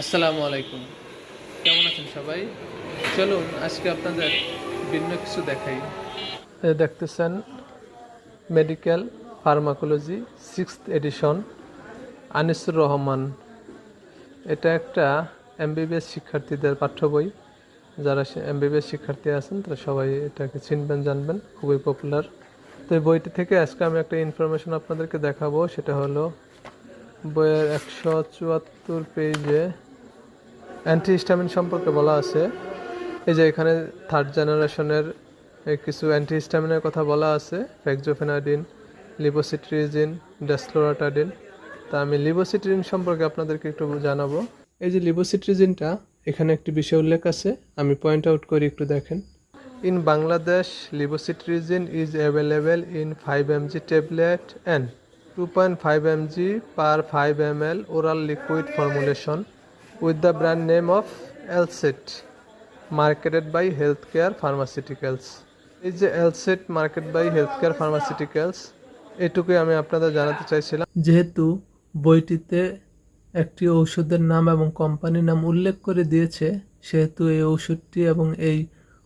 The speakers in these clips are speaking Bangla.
আসসালামু আলাইকুম। কেমন আছেন সবাই? চলুন, আজকে আপনাদের ভিন্ন কিছু দেখাই। দেখতেছেন medical pharmacology sixth edition Anisur Rahman. এটা একটা এমবিবিএস শিক্ষার্থীদের পাঠ্য বই। যারা এমবিবিএস শিক্ষার্থী আছেন, তারা সবাই এটাকে চিনবেন, জানবেন। খুবই পপুলার তো এই বইটি থেকে আজকে আমি একটা ইনফরমেশন আপনাদেরকে দেখাবো। সেটা হলো বইয়ের একশো চুয়াত্তর পেজে অ্যান্টি হিস্টামিন সম্পর্কে বলা আছে। এই যে এখানে থার্ড জেনারেশনের কিছু অ্যান্টি হিস্টামিনের কথা বলা আছে। ফ্যাক্সোফেনাডিন লিবোসিট্রিজিন ডেসলোরাটাডিন তা আমি লিবোসিট্রিন সম্পর্কে আপনাদেরকে একটু জানাব। এই যে লিবোসিট্রিজিনটা এখানে একটি বিষয় উল্লেখ আছে। আমি পয়েন্ট আউট করি একটু দেখেন। In Bangladesh levocetirizine is available in five M G tablet and two point five M G per five M L oral liquid formulation with the brand name of Elsit, marketed by Healthcare Pharmaceuticals. এই যে Alcet market by healthcare pharmaceuticals এটুকুই আমি আপনাদের জানাতে চাইছিলাম যেহেতু বইটিতে একটি ঔষধের নাম এবং কোম্পানির নাম উল্লেখ করে দিয়েছে সেহেতু এই ঔষধটি এবং এই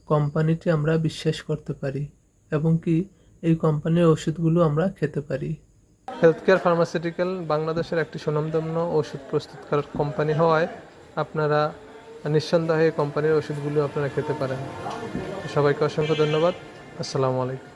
কোম্পানিটি আমরা বিশ্বাস করতে পারি এবং কি এই কোম্পানির ওষুধগুলো আমরা খেতে পারি হেলথকেয়ার ফার্মাসিউটিক্যাল বাংলাদেশের একটি সুনামধন্য ওষুধ প্রস্তুতকারক কোম্পানি হওয়ায় আপনারা নিঃসন্দেহে কোম্পানির ওষুধগুলো আপনারা খেতে পারেন। সবাইকে অসংখ্য ধন্যবাদ। আসসালামু আলাইকুম।